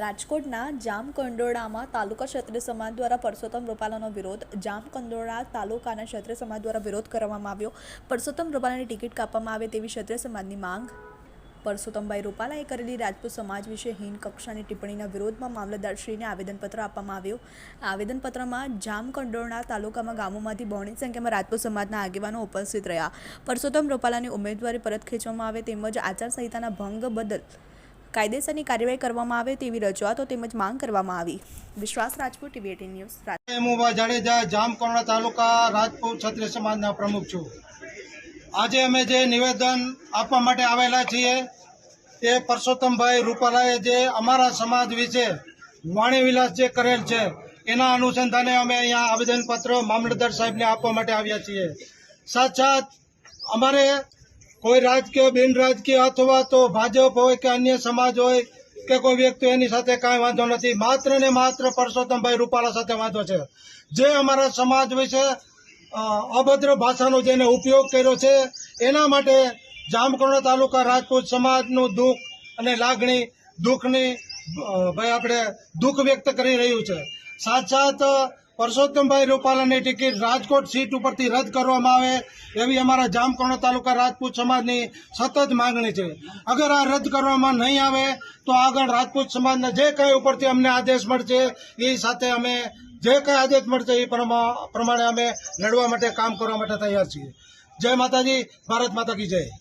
રાજકોટના જામકંડોળામાં તાલુકા ક્ષત્રિય સમાજ દ્વારા પરસોત્તમ રૂપાલાનો વિરોધ. જામકંડોળા તાલુકાના ક્ષત્રિય સમાજ દ્વારા વિરોધ કરવામાં આવ્યો. પરસોત્તમ રૂપાલાની ટિકિટ કાપવામાં આવે તેવી ક્ષત્રિય સમાજની માંગ. પરસોત્તમભાઈ રૂપાલાએ કરેલી રાજપૂત સમાજ વિશે હીન કક્ષાની ટિપ્પણીના વિરોધમાં મામલતદારશ્રીને આવેદનપત્ર આપવામાં આવ્યું. આવેદનપત્રમાં જામકંડોરણા તાલુકામાં ગામોમાંથી બહોળી સંખ્યામાં રાજપૂત સમાજના આગેવાનો ઉપસ્થિત રહ્યા. પરસોત્તમ રૂપાલાની ઉમેદવારી પરત ખેંચવામાં આવે તેમજ આચારસંહિતાના ભંગ બદલ કાયદેસરની કાર્યવાહી કરવામાં આવે તેવી રજૂઆતો તેમજ માંગ કરવામાં આવી. Vishwas Rajput TV eighteen news Raj- Jadeja જામકોણા તાલુકા રાજપૂત ક્ષત્રિય સમાજના પ્રમુખ છું. આજે અમે જે નિવેદન આપવા માટે આવેલા છીએ તે પરસોત્તમભાઈ રૂપાલાએ જે અમારા સમાજ વિશે વાણીવિલાસ જે કરેલ છે, એના અનુસંધાને અમે અહીંયા આવેદનપત્ર મામલતદાર સાહેબને આપવા માટે આવ્યા છીએ. સાથ અમારે કોઈ રાજકીય, બિન રાજકીય અથવા તો ભાજપ હોય કે અન્ય સમાજ હોય કે કોઈ વ્યક્તિ એની સાથે કાંઈ વાંધો નથી. માત્ર ને માત્ર પરસોત્તમભાઈ રૂપાલા સાથે વાંધો છે. જે અમારા સમાજ વિશે અભદ્ર ભાષાનો જેને ઉપયોગ કર્યો છે, એના માટે જામકર્ણા તાલુકા રાજપૂત સમાજનું દુઃખ અને લાગણી, દુઃખની ભાઈ આપણે દુઃખ વ્યક્ત કરી રહ્યું છે. સાથ સાથ પરસોત્તમભાઈ રૂપાલાની ટિકિટ રાજકોટ સીટ ઉપરથી રદ કરવામાં આવે એવી અમારા જામકર્ણા તાલુકા રાજપૂત સમાજની સતત માંગણી છે. અગર આ રદ કરવામાં નહીં આવે તો આગળ રાજપૂત સમાજના જે કંઈ ઉપરથી અમને આદેશ મળશે એ સાથે અમે જે કંઈ આદેશ મળશે એ પ્રમા- પ્રમાણે અમે લડવા માટે, કામ કરવા માટે તૈયાર છીએ. જય માતાજી, ભારત માતા કી જય.